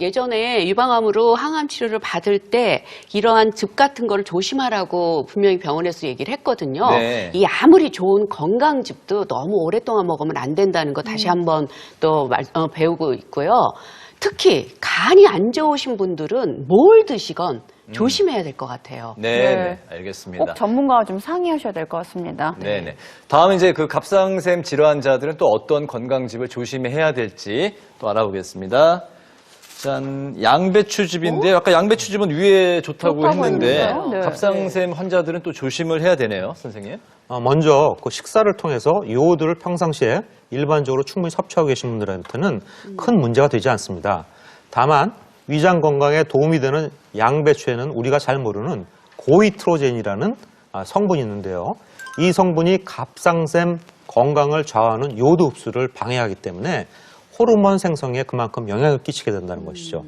예전에 유방암으로 항암 치료를 받을 때 이러한 즙 같은 거를 조심하라고 분명히 병원에서 얘기를 했거든요. 네. 이 아무리 좋은 건강즙도 너무 오랫동안 먹으면 안 된다는 거 다시 한번 또 말- 어, 배우고 있고요. 특히 간이 안 좋으신 분들은 뭘 드시건 조심해야 될 것 같아요. 네, 네. 네, 알겠습니다. 꼭 전문가와 좀 상의하셔야 될 것 같습니다. 네 네. 다음 이제 그 갑상샘 질환자들은 또 어떤 건강즙을 조심해야 될지 또 알아보겠습니다. 짠, 양배추즙인데 아까 양배추즙은 위에 좋다고, 좋다고 했는데 했는데요. 네. 갑상샘 환자들은 또 조심을 해야 되네요, 선생님. 어, 먼저 그 식사를 통해서 요오드를 평상시에 일반적으로 충분히 섭취하고 계신 분들한테는 큰 문제가 되지 않습니다. 다만 위장 건강에 도움이 되는 양배추에는 우리가 잘 모르는 고이트로젠이라는 아, 성분이 있는데요. 이 성분이 갑상샘 건강을 좌우하는 요오드 흡수를 방해하기 때문에 호르몬 생성에 그만큼 영향을 끼치게 된다는 것이죠.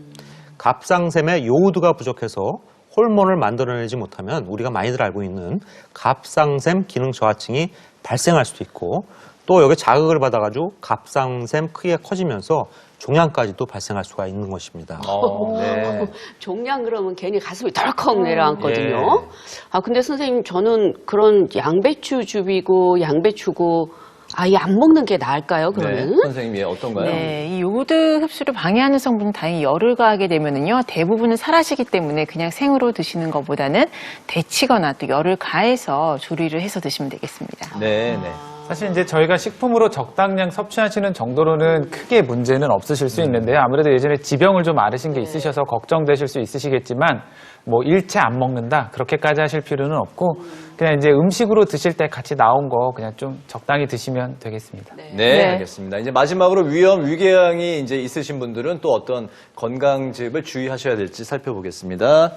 갑상샘에 요오드가 부족해서 호르몬을 만들어내지 못하면 우리가 많이들 알고 있는 갑상샘 기능 저하증이 발생할 수도 있고 또 여기 자극을 받아가지고 갑상샘 크기가 커지면서 종양까지도 발생할 수가 있는 것입니다. 어, 네. 종양 그러면 괜히 가슴이 덜컥 내려앉거든요. 예. 아 근데 선생님 저는 그런 양배추 즙이고 양배추고 아예 안 먹는 게 나을까요? 네. 그러면? 선생님이 어떤가요? 네, 이 요오드 흡수를 방해하는 성분은 다행히 열을 가하게 되면은요, 대부분은 사라지기 때문에 그냥 생으로 드시는 것보다는 데치거나 또 열을 가해서 조리를 해서 드시면 되겠습니다. 네, 네. 사실 이제 저희가 식품으로 적당량 섭취하시는 정도로는 크게 문제는 없으실 수 있는데요. 아무래도 예전에 지병을 좀 앓으신 게 있으셔서 걱정되실 수 있으시겠지만 뭐 일체 안 먹는다 그렇게까지 하실 필요는 없고 그냥 이제 음식으로 드실 때 같이 나온 거 그냥 좀 적당히 드시면 되겠습니다. 네, 네. 알겠습니다. 이제 마지막으로 위험, 위궤양이 이제 있으신 분들은 또 어떤 건강즙을 주의하셔야 될지 살펴보겠습니다.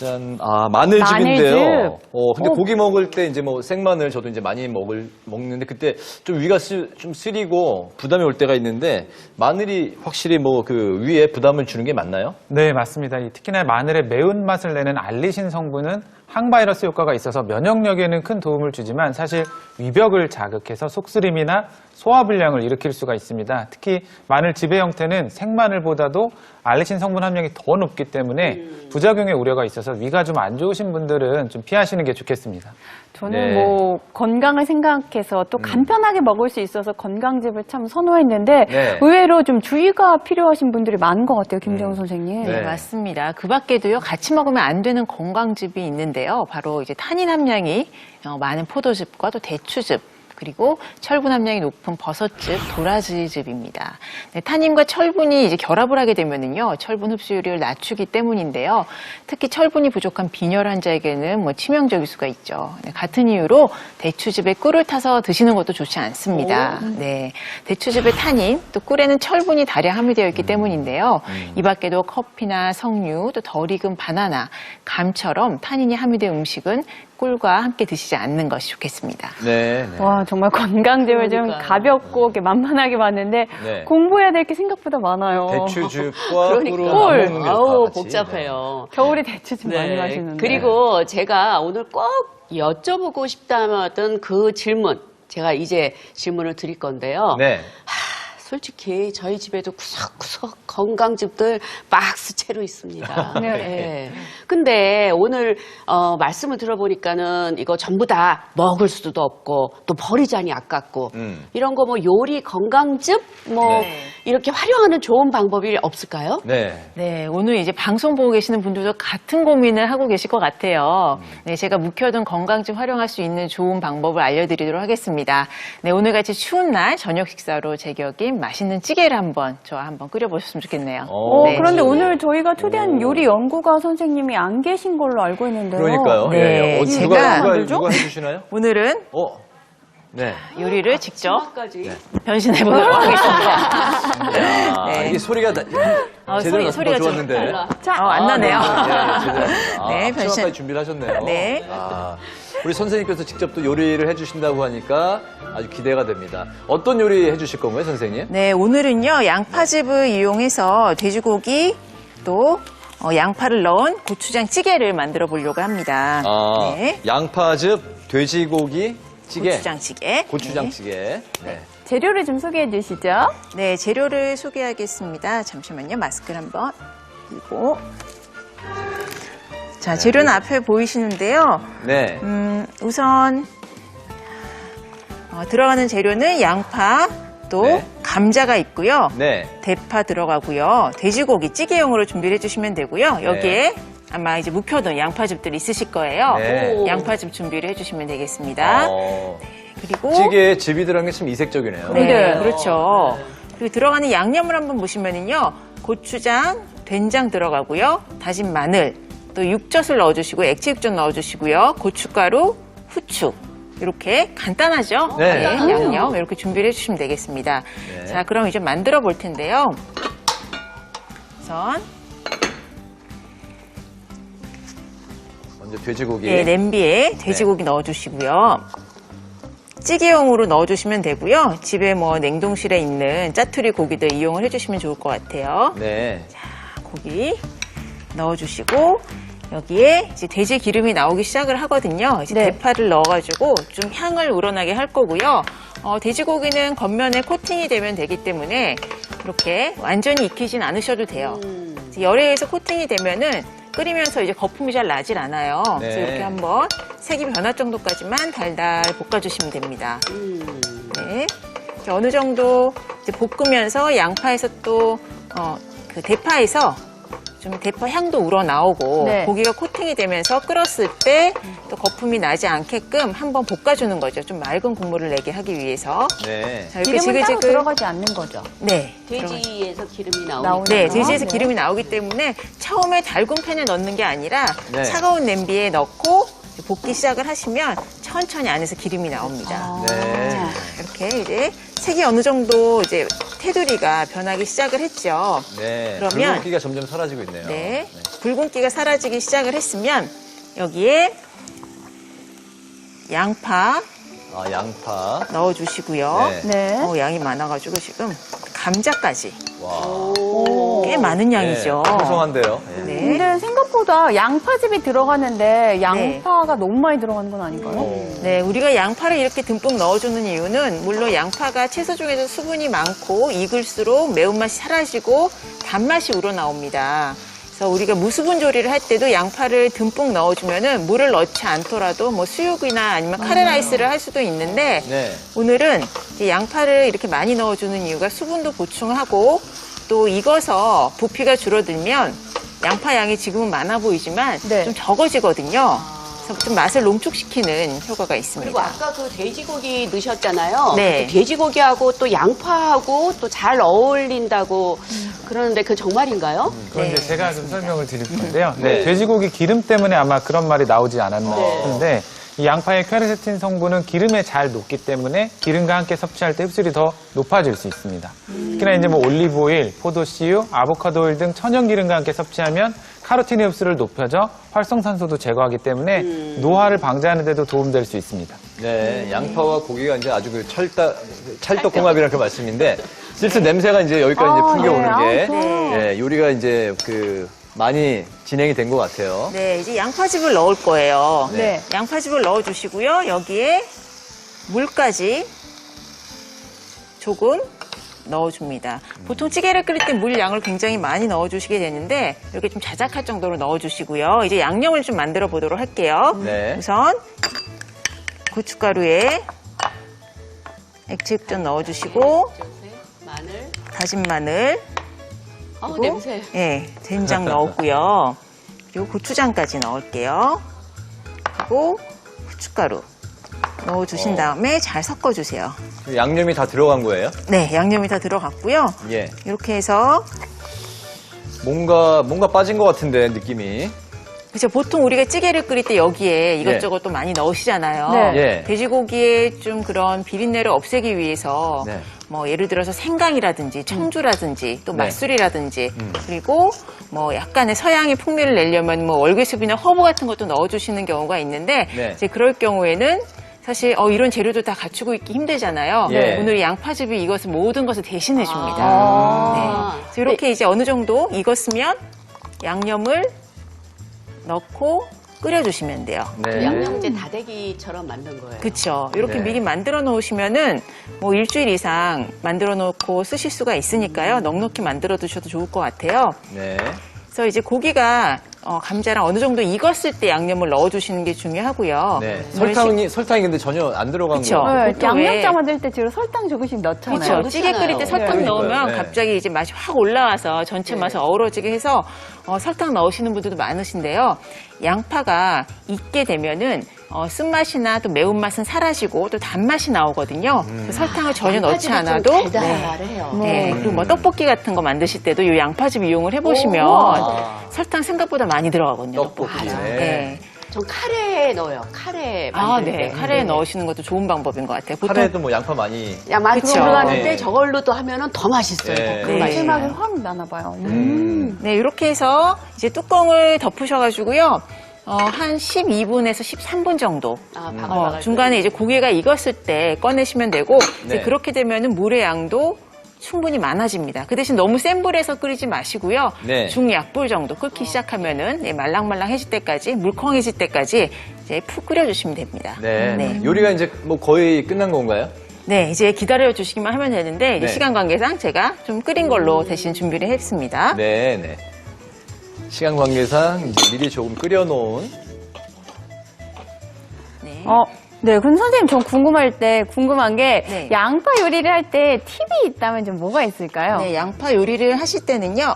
짠, 아, 마늘즙인데요. 마늘즙. 어, 근데 어. 고기 먹을 때 이제 뭐 생마늘 저도 이제 많이 먹을, 먹는데 그때 좀 위가 쓰, 좀 쓰리고 부담이 올 때가 있는데 마늘이 확실히 뭐 그 위에 부담을 주는 게 맞나요? 네, 맞습니다. 이 특히나 마늘의 매운맛을 내는 알리신 성분은 항바이러스 효과가 있어서 면역력에는 큰 도움을 주지만 사실 위벽을 자극해서 속쓰림이나 소화불량을 일으킬 수가 있습니다. 특히 마늘 지배 형태는 생마늘보다도 알리신 성분 함량이 더 높기 때문에 부작용의 우려가 있어서 위가 좀 안 좋으신 분들은 좀 피하시는 게 좋겠습니다. 저는 네. 뭐 건강을 생각해서 또 간편하게 먹을 수 있어서 건강즙을 참 선호했는데 네. 의외로 좀 주의가 필요하신 분들이 많은 것 같아요, 김정은 선생님. 네. 네, 맞습니다. 그 밖에도요, 같이 먹으면 안 되는 건강즙이 있는데 요. 바로 이제 타닌 함량이 어, 많은 포도즙과 또 대추즙, 그리고 철분 함량이 높은 버섯즙, 도라지즙입니다. 네, 타닌과 철분이 이제 결합을 하게 되면은요, 철분 흡수율을 낮추기 때문인데요. 특히 철분이 부족한 빈혈 환자에게는 뭐 치명적일 수가 있죠. 네, 같은 이유로 대추즙에 꿀을 타서 드시는 것도 좋지 않습니다. 네, 대추즙에 타닌, 또 꿀에는 철분이 다량 함유되어 있기 때문인데요. 이 밖에도 커피나 석류, 또 덜 익은 바나나, 감처럼 타닌이 함유된 음식은 꿀과 함께 드시지 않는 것이 좋겠습니다. 네. 네. 와 정말 건강즙을 좀 그러니까요. 가볍고 이렇게 만만하게 봤는데 네. 공부해야 될 게 생각보다 많아요. 대추즙과 그러니까. 꿀을 안 먹는 게 아우 좋다. 같이. 복잡해요. 겨울이 대추즙 많이 네. 마시는데. 그리고 제가 오늘 꼭 여쭤보고 싶다던 그 질문, 제가 이제 질문을 드릴 건데요. 네. 솔직히 저희 집에도 구석구석 건강즙들 박스 채로 있습니다. 네. 예. 근데 오늘 어, 말씀을 들어보니까는 이거 전부 다 먹을 수도 없고 또 버리자니 아깝고 음. 이런 거 뭐 요리 건강즙 뭐 네. 이렇게 활용하는 좋은 방법이 없을까요? 네. 네, 오늘 이제 방송 보고 계시는 분들도 같은 고민을 하고 계실 것 같아요. 네, 제가 묵혀둔 건강즙 활용할 수 있는 좋은 방법을 알려드리도록 하겠습니다. 네, 오늘 같이 추운 날 저녁 식사로 제격인 맛있는 찌개를 한번 저와 한번 끓여보셨으면 좋겠네요. 어, 어, 네. 그런데 오늘 저희가 초대한 요리 연구가 선생님이 안 계신 걸로 알고 있는데요. 그러니까요. 네, 예, 예. 어, 제가 누가, 누가, 해주시나요? 오늘은 어. 네. 요리를 직접 까지 변신해 보도록 하겠습니다. 야, 네. 이게 소리가 다, 어, 제대로 소리- 소리가 좋았는데. 달라. 자, 어, 안 나네요. 네. 아, 네, 네, 변신. 변신. 준비를 하셨네요. 네. 아, 우리 선생님께서 직접 또 요리를 해주신다고 하니까 아주 기대가 됩니다. 어떤 요리 해주실 건가요, 선생님? 네, 오늘은요, 양파즙을 이용해서 돼지고기 또 어, 양파를 넣은 고추장 찌개를 만들어 보려고 합니다. 아, 네. 양파즙, 돼지고기, 찌개, 고추장찌개. 고추장찌개. 네. 재료를 좀 소개해 주시죠. 네, 재료를 소개하겠습니다. 잠시만요. 마스크를 한번 끼고. 자, 재료는 앞에 보이시는데요. 네. 음, 우선 어, 들어가는 재료는 양파, 또 네. 감자가 있고요. 네. 대파 들어가고요. 돼지고기 찌개용으로 준비를 해주시면 되고요. 여기에 네. 아마 이제 묵혀둔 양파즙들이 있으실 거예요. 네. 오. 양파즙 준비를 해주시면 되겠습니다. 어, 그리고 찌개에 즙이 들어간 게 참 이색적이네요. 네, 네. 그렇죠. 그리고 들어가는 양념을 한번 보시면은요, 고추장, 된장 들어가고요, 다진 마늘, 또 육젓을 넣어주시고 액체육젓 넣어주시고요, 고춧가루, 후추. 이렇게 간단하죠? 네. 양념 이렇게 준비를 해주시면 되겠습니다. 네. 자, 그럼 이제 만들어 볼 텐데요. 우선 먼저 돼지고기. 네, 냄비에 돼지고기 넣어주시고요. 찌개용으로 넣어주시면 되고요. 집에 뭐 냉동실에 있는 짜투리 고기들 이용을 해주시면 좋을 것 같아요. 네. 고기 넣어주시고 여기에 이제 돼지 기름이 나오기 시작을 하거든요. 이제 네. 대파를 넣어가지고 좀 향을 우러나게 할 거고요. 어, 돼지고기는 겉면에 코팅이 되면 되기 때문에 이렇게 완전히 익히진 않으셔도 돼요. 이제 열에 의해서 코팅이 되면은 끓이면서 이제 거품이 잘 나질 않아요. 그래서 네. 이렇게 한번 색이 변할 정도까지만 달달 볶아주시면 됩니다. 네. 이제 어느 정도 이제 볶으면서 양파에서 또, 어, 그 대파에서 좀 대파 향도 우러나오고 네. 고기가 코팅이 되면서 끓었을 때 또 거품이 나지 않게끔 한번 볶아주는 거죠. 좀 맑은 국물을 내게 하기 위해서. 네. 자, 이렇게 기름은 따로 지글지글. 들어가지 않는 거죠. 네. 돼지에서 기름이. 나오니까. 네, 돼지에서 네. 기름이 나오기 때문에 처음에 달군 팬에 넣는 게 아니라 네. 차가운 냄비에 넣고 볶기 시작을 하시면 천천히 안에서 기름이 나옵니다. 네. 이렇게 이제 색이 어느 정도 이제 테두리가 변하기 시작을 했죠. 네. 그러면- 붉은기가 점점 사라지고 있네요. 네. 붉은기가 사라지기 시작을 했으면 여기에 양파 아, 양파. 넣어주시고요. 네. 네. 어, 양이 많아가지고 지금 감자까지 와. 꽤 많은 양이죠. 네. 풍성한데요. 네. 네. 근데 생각보다 양파즙이 들어가는데 양파가 너무 많이 들어가는 건 아닌가요? 어. 네, 우리가 양파를 이렇게 듬뿍 넣어주는 이유는 물론 양파가 채소 중에서 수분이 많고 익을수록 매운맛이 사라지고 단맛이 우러나옵니다. 그래서 우리가 무수분 조리를 할 때도 양파를 듬뿍 넣어주면은 물을 넣지 않더라도 뭐 수육이나 아니면 카레라이스를 할 수도 있는데 네. 오늘은 이제 양파를 이렇게 많이 넣어주는 이유가 수분도 보충하고 또 익어서 부피가 줄어들면 양파 양이 지금은 많아 보이지만 네. 좀 적어지거든요. 그래서 좀 맛을 농축시키는 효과가 그리고 있습니다. 아까 그 돼지고기 넣으셨잖아요. 네. 그 돼지고기하고 또 양파하고 또 잘 어울린다고 그러는데 그 정말인가요? 그건 네. 이제 제가 좀 설명을 드릴 건데요. 네. 네, 돼지고기 기름 때문에 아마 그런 말이 나오지 않았나 네. 싶은데 이 양파의 퀘르세틴 성분은 기름에 잘 녹기 때문에 기름과 함께 섭취할 때 흡수율이 더 높아질 수 있습니다. 특히나 이제 뭐 올리브오일, 포도씨유, 아보카도 오일 등 천연 기름과 함께 섭취하면 카로틴의 흡수를 높여져 활성산소도 제거하기 때문에 노화를 방지하는 데도 도움될 수 있습니다. 네, 양파와 고기가 이제 아주 그 철다, 찰떡궁합이라는 그 말씀인데, 슬슬 냄새가 이제 여기까지 이제 아, 풍겨오는 네. 게, 아, 좋아요. 예, 요리가 이제 그, 많이 진행이 된 것 같아요. 네, 이제 양파즙을 넣을 거예요. 네. 양파즙을 넣어주시고요. 여기에 물까지 조금 넣어줍니다. 보통 찌개를 끓일 때 물 양을 굉장히 많이 넣어주시게 되는데 이렇게 좀 자작할 정도로 넣어주시고요. 이제 양념을 좀 만들어 보도록 할게요. 네. 우선 고춧가루에 액체육젓 넣어주시고 마늘. 다진 마늘, 아우 그리고 냄새. 예, 된장 넣었고요. 그리고 고추장까지 넣을게요. 그리고 후춧가루 넣어주신 어. 다음에 잘 섞어주세요. 양념이 다 들어간 거예요? 네, 양념이 다 들어갔고요. 예. 이렇게 해서 뭔가, 뭔가 빠진 것 같은데, 느낌이. 그죠 보통 우리가 찌개를 끓일 때 여기에 이것저것 또 많이 넣으시잖아요. 네. 예. 돼지고기에 좀 그런 비린내를 없애기 위해서 네. 뭐 예를 들어서 생강이라든지 청주라든지 또 네. 맛술이라든지 음. 그리고 뭐 약간의 서양의 풍미를 내려면 뭐 월계수비나 허브 같은 것도 넣어주시는 경우가 있는데 네. 이제 그럴 경우에는 사실 어, 이런 재료도 다 갖추고 있기 힘들잖아요. 예. 오늘 이 양파즙이 이것을 모든 것을 대신해 줍니다. 아. 네. 그래서 이렇게 이제 어느 정도 익었으면 양념을 넣고 끓여주시면 돼요. 네. 양념제 다대기처럼 만든 거예요. 그쵸. 이렇게 네. 미리 만들어 놓으시면은 뭐 일주일 이상 만들어 놓고 쓰실 수가 있으니까요. 넉넉히 만들어 두셔도 좋을 것 같아요. 네. 그래서 이제 고기가 어, 감자랑 어느 정도 익었을 때 양념을 넣어주시는 게 중요하고요. 네. 저희 설탕이 설탕이 근데 전혀 안 들어간 그쵸. 거. 네, 보통 왜- 양념장 만들 때 지금 설탕 조금씩 넣잖아요. 그렇죠. 찌개 끓일 때 설탕 네. 넣으면 그러니까요. 네. 갑자기 이제 맛이 확 올라와서 전체 맛을 어우러지게 해서 어, 설탕 넣으시는 분들도 많으신데요. 양파가 익게 되면은 어, 쓴맛이나 또 매운맛은 사라지고 또 단맛이 나오거든요. 그래서 설탕을 전혀 넣지 않아도 네. 달달해요. 네, 그리고 뭐 떡볶이 같은 거 만드실 때도 이 양파즙 이용을 해보시면 아. 설탕 생각보다 많이 들어가거든요. 떡볶이. 떡볶이가. 네. 네. 전 카레에 넣어요. 카레 아, 만들 네. 때. 카레에 넣으시는 것도 좋은 방법인 것 같아요. 보통 카레도 뭐 양파 많이. 야, 많이 그쵸. 들어가는데 네. 저걸로 또 하면은 더 맛있어요. 네. 그 네. 맛이. 감칠맛이 확 나나 봐요. 음. 네, 이렇게 해서 이제 뚜껑을 덮으셔가지고요. 어, 한 12분에서 13분 정도. 아, 음. 어, 중간에 이제 고기가 익었을 때 꺼내시면 되고, 이제 네. 그렇게 되면은 물의 양도 충분히 많아집니다. 그 대신 너무 센 불에서 끓이지 마시고요. 네. 중약불 정도 끓기 시작하면은 네, 말랑말랑해질 때까지, 물컹해질 때까지 이제 푹 끓여주시면 됩니다. 네. 네. 요리가 이제 뭐 거의 끝난 건가요? 네, 이제 기다려 주시기만 하면 되는데, 네. 시간 관계상 제가 좀 끓인 걸로 대신 준비를 했습니다. 네, 네. 시간 관계상 이제 미리 조금 끓여놓은 네. 어, 네, 그럼 선생님, 전 궁금할 때, 궁금한 게, 네. 양파 요리를 할 때 팁이 있다면 좀 뭐가 있을까요? 네, 양파 요리를 하실 때는요.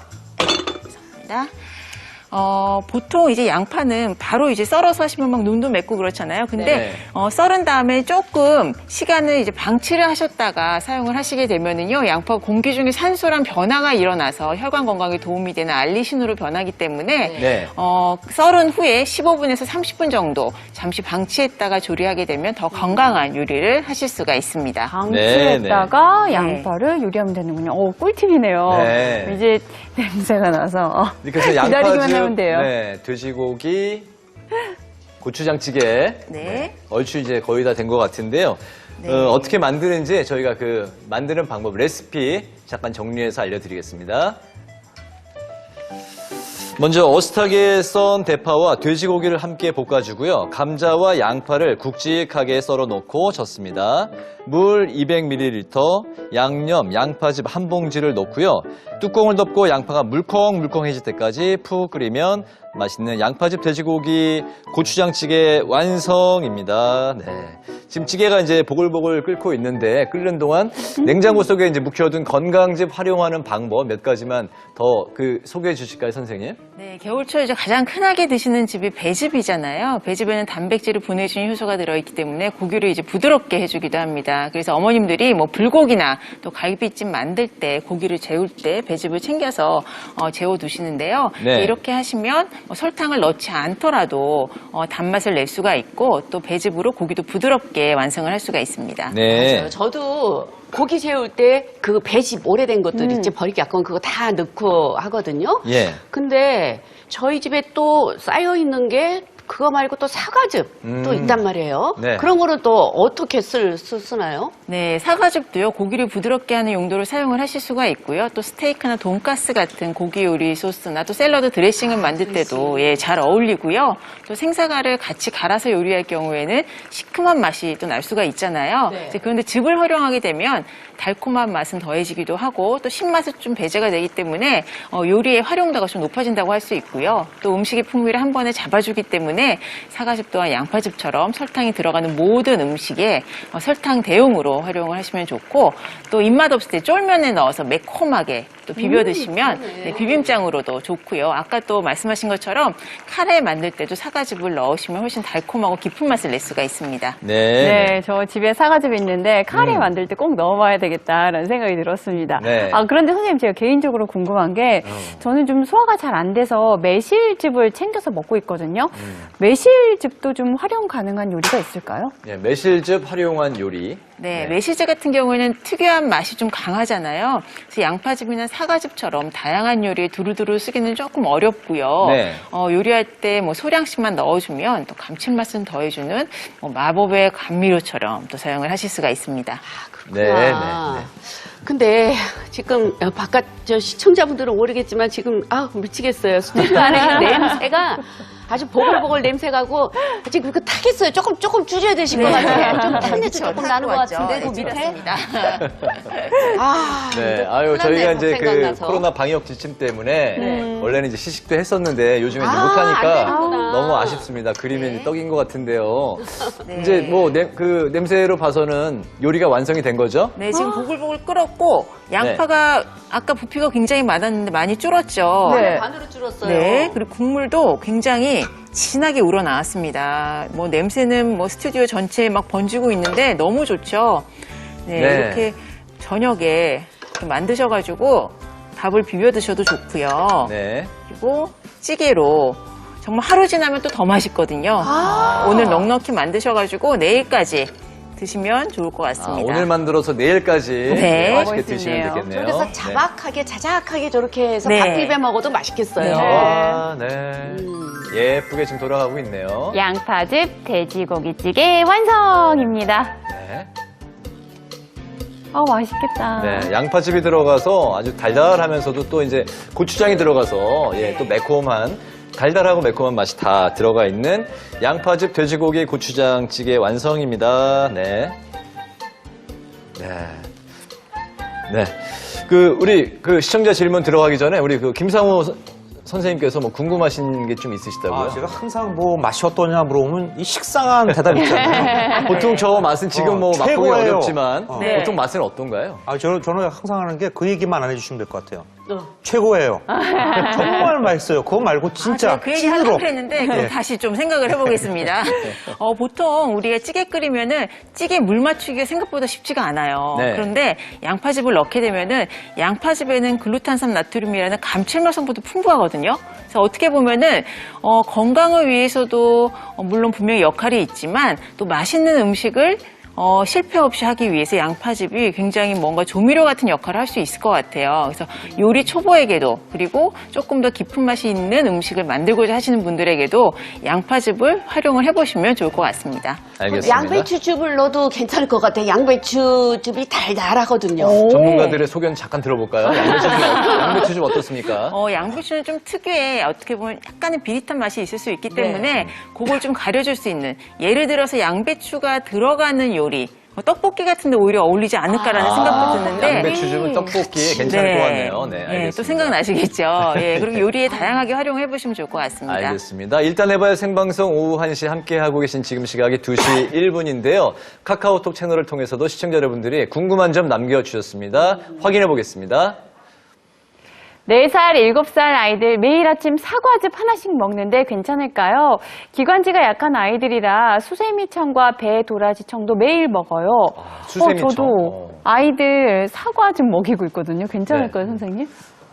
죄송합니다. 어, 보통 이제 양파는 바로 이제 썰어서 하시면 막 눈도 맺고 그렇잖아요. 근데 네. 어, 썰은 다음에 조금 시간을 이제 방치를 하셨다가 사용을 하시게 되면은요. 양파 공기 중에 산소랑 변화가 일어나서 혈관 건강에 도움이 되는 알리신으로 변하기 때문에 네. 어, 썰은 후에 15분에서 30분 정도 잠시 방치했다가 조리하게 되면 더 건강한 요리를 하실 수가 있습니다. 방치했다가 네. 양파를 요리하면 되는군요. 오, 꿀팁이네요. 네. 이제 냄새가 나서. 어, 그래서 기다리기만 양파즙, 하면 돼요. 네, 돼지고기, 고추장찌개, 네. 얼추 이제 거의 다 된 것 같은데요. 네. 어, 떻게 만드는지 저희가 그 만드는 방법 레시피 잠깐 정리해서 알려드리겠습니다. 먼저 어슷하게 썬 대파와 돼지고기를 함께 볶아주고요. 감자와 양파를 굵직하게 썰어 놓고 젓습니다. 물 200ml, 양념, 양파즙 한 봉지를 넣고요. 뚜껑을 덮고 양파가 물컹물컹해질 때까지 푹 끓이면 맛있는 양파즙 돼지고기 고추장찌개 완성입니다. 네. 지금 찌개가 이제 보글보글 끓고 있는데 끓는 동안 냉장고 속에 이제 묵혀둔 건강즙 활용하는 방법 몇 가지만 더 그 소개해 주실까요, 선생님? 네, 겨울철 이제 가장 흔하게 드시는 즙이 배즙이잖아요. 배즙에는 단백질을 보내주는 효소가 들어있기 때문에 고기를 이제 부드럽게 해주기도 합니다. 그래서 어머님들이 뭐 불고기나 또 갈비찜 만들 때 고기를 재울 때 배즙을 챙겨서 어, 재워 두시는데요. 네. 이렇게 하시면 뭐 설탕을 넣지 않더라도 어, 단맛을 낼 수가 있고 또 배즙으로 고기도 부드럽게 완성을 할 수가 있습니다. 네. 맞아요. 저도 고기 재울 때 그 배집 오래된 것들 있지 버리기 아까운 그거 다 넣고 하거든요. 예. 근데 저희 집에 또 쌓여 있는 게 그거 말고 또 사과즙 또 음. 있단 말이에요. 네. 그런 거는 또 어떻게 쓸, 쓰, 쓰나요? 네, 사과즙도요, 고기를 부드럽게 하는 용도로 사용을 하실 수가 있고요. 또 스테이크나 돈가스 같은 고기 요리 소스나 또 샐러드 드레싱을 만들 때도 예, 잘 어울리고요. 또 생사과를 같이 갈아서 요리할 경우에는 시큼한 맛이 또 날 수가 있잖아요. 네. 그런데 즙을 활용하게 되면 달콤한 맛은 더해지기도 하고 또 신맛은 좀 배제가 되기 때문에 어, 요리의 활용도가 좀 높아진다고 할 수 있고요. 또 음식의 풍미를 한 번에 잡아주기 때문에 사과즙 또한 양파즙처럼 설탕이 들어가는 모든 음식에 어, 설탕 대용으로 활용을 하시면 좋고 또 입맛 없을 때 쫄면에 넣어서 매콤하게 또 비벼 드시면 네, 비빔장으로도 좋고요. 아까 또 말씀하신 것처럼 카레 만들 때도 사과즙을 넣으시면 훨씬 달콤하고 깊은 맛을 낼 수가 있습니다. 네. 네, 저 집에 사과즙 있는데 카레 음. 만들 때 꼭 넣어봐야 되겠다라는 생각이 들었습니다. 네. 아 그런데 선생님 제가 개인적으로 궁금한 게 어. 저는 좀 소화가 잘 안 돼서 매실즙을 챙겨서 먹고 있거든요. 음. 매실즙도 좀 활용 가능한 요리가 있을까요? 네, 매실즙 활용한 요리. 네, 네. 매실즙 같은 경우에는 특유한 맛이 좀 강하잖아요. 그래서 양파즙이나 사과즙처럼 다양한 요리에 두루두루 쓰기는 조금 어렵고요. 네. 어, 요리할 때 뭐 소량씩만 넣어주면 또 감칠맛은 더해주는 뭐 마법의 감미료처럼 또 사용을 하실 수가 있습니다. 네, 네, 아, 네. 근데 지금 어, 바깥 저 시청자분들은 모르겠지만 지금 아 미치겠어요. 스튜디오 안에 있는 냄새가 아주 보글보글 냄새가고 지금 그 타겠어요. 조금 조금 줄여야 되실 것 같아요. 좀 탄내도 그렇죠. 조금 나는 것. 같은데 네, 그 밑에. 줄였습니다. 아, 네, 아유 저희가 이제 밥그 생각나서. 코로나 방역 지침 때문에 원래는 이제 시식도 했었는데 요즘에 이제 아, 못하니까 안. 너무 아쉽습니다. 그림이 이제 떡인 것 같은데요. 네. 이제 뭐 그 냄새로 봐서는 요리가 완성이 된 거죠? 네, 지금 보글보글 끓었고 양파가 아까 부피가 굉장히 많았는데 많이 줄었죠. 네. 반으로 줄었어요. 네, 그리고 국물도 굉장히 진하게 우러나왔습니다. 뭐 냄새는 뭐 스튜디오 전체에 막 번지고 있는데 너무 좋죠. 네, 네. 이렇게 저녁에 이렇게 만드셔가지고 밥을 비벼 드셔도 좋고요. 네. 그리고 찌개로 정말 하루 지나면 또 더 맛있거든요. 오늘 넉넉히 만드셔가지고 내일까지 드시면 좋을 것 아, 같습니다. 오늘 만들어서 내일까지 네. 맛있게 드시면. 되겠네요. 그래서 네. 자박하게 자작하게 저렇게 해서 네. 밥 비벼 먹어도 맛있겠어요. 네. 아, 네. 예쁘게 지금 돌아가고 있네요. 양파즙 돼지고기찌개 완성입니다. 네. 아 맛있겠다. 네, 양파즙이 들어가서 아주 달달하면서도 또 이제 고추장이 들어가서 예, 또 매콤한 달달하고 매콤한 맛이 다 들어가 있는 양파즙 돼지고기 고추장찌개 완성입니다. 네. 네. 네. 그 우리 그 시청자 질문 들어가기 전에 우리 그 김상호 선- 선생님께서 뭐 궁금하신 게 좀 있으시다고요? 아, 제가 항상 뭐 맛이 어떠냐 물어보면 이 식상한 대답 있잖아요. 보통 저 맛은 지금 어, 뭐 맛보기 최고예요. 어렵지만 어. 네. 보통 맛은 어떤가요? 아, 저는, 저는 항상 하는 게 그 얘기만 안 해주시면 될 것 같아요. 어. 최고예요. 정말 맛있어요. 그거 말고 진짜 아, 그 얘기. 하려고 했는데 그럼 네. 다시 좀 생각을 해보겠습니다. 어, 보통 우리가 찌개 끓이면은 찌개 물 맞추기가 생각보다 쉽지가 않아요. 네. 그런데 양파즙을 넣게 되면은 양파즙에는 글루탄산 나트륨이라는 감칠맛 성분도 풍부하거든요. 그래서 어떻게 보면은 어, 건강을 위해서도 어, 물론 분명히 역할이 있지만 또 맛있는 음식을 어, 실패 없이 하기 위해서 양파즙이 굉장히 뭔가 조미료 같은 역할을 할 수 있을 것 같아요. 그래서 요리 초보에게도 그리고 조금 더 깊은 맛이 있는 음식을 만들고자 하시는 분들에게도 양파즙을 활용을 해보시면 좋을 것 같습니다. 알겠습니다. 양배추즙을 넣어도 괜찮을 것 같아요. 양배추즙이 달달하거든요. 전문가들의 소견 잠깐 들어볼까요? 양배추 좀, 양배추 좀 어떻습니까? 어, 양배추는 좀 특유의 어떻게 보면 약간의 비릿한 맛이 있을 수 있기 네. 때문에 그걸 좀 가려줄 수 있는 예를 들어서 양배추가 들어가는 요 리뭐 떡볶이 같은데 오히려 어울리지 않을까라는 생각도 드는데 아, 양배추즙은 떡볶이에 괜찮을 것 같네요. 네, 알겠습니다. 또 생각나시겠죠. 예, 그리고 요리에 다양하게 활용해 보시면 좋을 것 같습니다. 알겠습니다. 일단 해봐야 생방송 오후 1시 함께하고 계신 지금 시각이 2시 1분인데요. 카카오톡 채널을 통해서도 시청자 여러분들이 궁금한 점 남겨주셨습니다. 확인해 보겠습니다. 4살, 7살 아이들 매일 아침 사과즙 하나씩 먹는데 괜찮을까요? 기관지가 약한 아이들이라 수세미청과 배 도라지청도 매일 먹어요. 수세미청. 어, 저도 어. 아이들 사과즙 먹이고 있거든요. 괜찮을까요, 네. 선생님?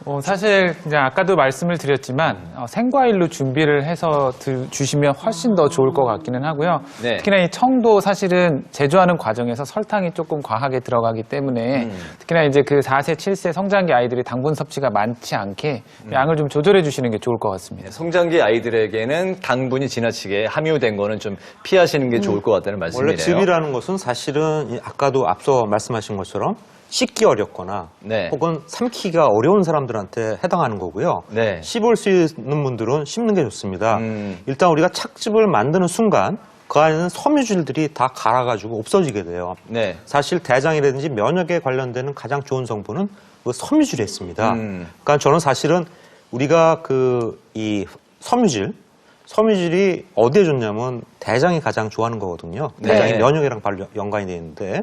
어, 사실 이제 아까도 말씀을 드렸지만 어, 생과일로 준비를 해서 드- 주시면 훨씬 더 좋을 것 같기는 하고요. 네. 특히나 이 청도 사실은 제조하는 과정에서 설탕이 조금 과하게 들어가기 때문에 음. 특히나 이제 그 4세, 7세 성장기 아이들이 당분 섭취가 많지 않게 양을 좀 조절해 주시는 게 좋을 것 같습니다. 네, 성장기 아이들에게는 당분이 지나치게 함유된 거는 좀 피하시는 게 좋을 것 같다는 말씀이네요. 원래 즙이라는 것은 사실은 이 아까도 앞서 말씀하신 것처럼 씻기 어렵거나 네. 혹은 삼키기가 어려운 사람들한테 해당하는 거고요. 네. 씹을 수 있는 분들은 씹는 게 좋습니다. 음. 일단 우리가 착즙을 만드는 순간 그 안에는 섬유질들이 다 갈아가지고 없어지게 돼요. 네. 사실 대장이라든지 면역에 관련되는 가장 좋은 성분은 그 섬유질에 있습니다. 음. 그러니까 저는 사실은 우리가 그 이 섬유질 섬유질이 어디에 좋냐면 대장이 가장 좋아하는 거거든요. 네. 대장이 면역이랑 바로 연관이 되어 있는데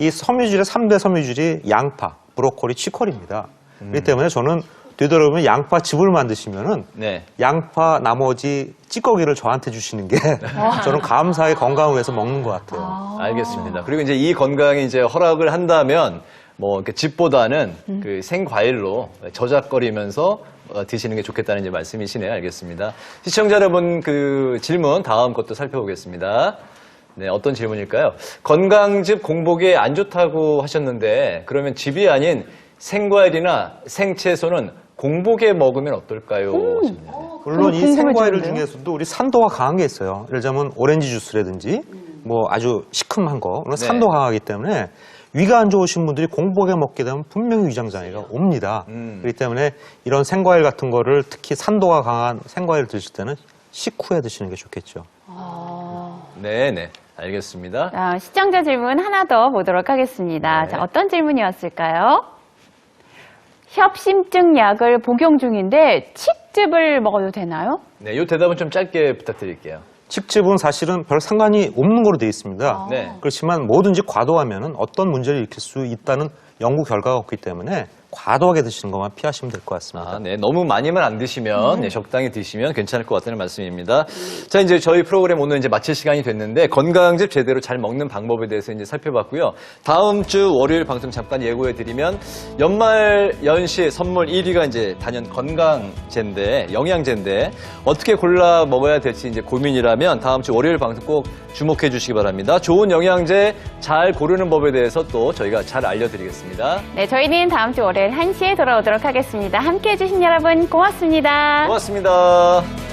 이 섬유질의 삼대 섬유질이 양파, 브로콜리, 치콜입니다. 음. 그렇기 때문에 저는 되도록이면 양파 즙을 만드시면은 네. 양파 나머지 찌꺼기를 저한테 주시는 게 저는 감사의 건강을 위해서 먹는 것 같아요. 알겠습니다. 그리고 이제 이 건강에 이제 허락을 한다면 뭐 이렇게 즙보다는 음. 그 생과일로 저작거리면서 어, 드시는 게 좋겠다는 이제 말씀이시네요. 알겠습니다. 시청자 여러분 그 질문 다음 것도 살펴보겠습니다. 네, 어떤 질문일까요? 건강즙 공복에 안 좋다고 하셨는데 그러면 즙이 아닌 생과일이나 생채소는 공복에 먹으면 어떨까요? 하셨네요. 물론 이 궁금해지는데요? 생과일을 중에서도 우리 산도가 강한 게 있어요. 예를 들자면 오렌지 주스라든지 뭐 아주 시큼한 거, 그런 네. 산도 강하기 때문에 위가 안 좋으신 분들이 공복에 먹게 되면 분명히 위장 장애가 옵니다. 음. 그렇기 때문에 이런 생과일 같은 거를 특히 산도가 강한 생과일을 드실 때는 식후에 드시는 게 좋겠죠. 네네. 알겠습니다. 자, 시청자 질문 하나 더 보도록 하겠습니다. 네. 자, 어떤 질문이었을까요? 협심증 약을 복용 중인데 칡즙을 먹어도 되나요? 네, 이 대답은 좀 짧게 부탁드릴게요. 칡즙은 사실은 별 상관이 없는 거로 되어 있습니다. 네. 그렇지만 뭐든지 과도하면 어떤 문제를 일으킬 수 있다는 연구 결과가 없기 때문에 과도하게 드시는 것만 피하시면 될 것 같습니다. 아, 네. 너무 많이만 안 드시면, 네, 적당히 드시면 괜찮을 것 같다는 말씀입니다. 자, 이제 저희 프로그램 오늘 이제 마칠 시간이 됐는데, 건강즙 제대로 잘 먹는 방법에 대해서 이제 살펴봤고요. 다음 주 월요일 방송 잠깐 예고해 드리면, 연말 연시 선물 1위가 이제 단연 건강제인데, 영양제인데, 어떻게 골라 먹어야 될지 이제 고민이라면, 다음 주 월요일 방송 꼭 주목해 주시기 바랍니다. 좋은 영양제 잘 고르는 법에 대해서 또 저희가 잘 알려드리겠습니다. 네, 저희는 다음 주 월요 일 1시에 돌아오도록 하겠습니다. 함께 해주신 여러분 고맙습니다. 고맙습니다.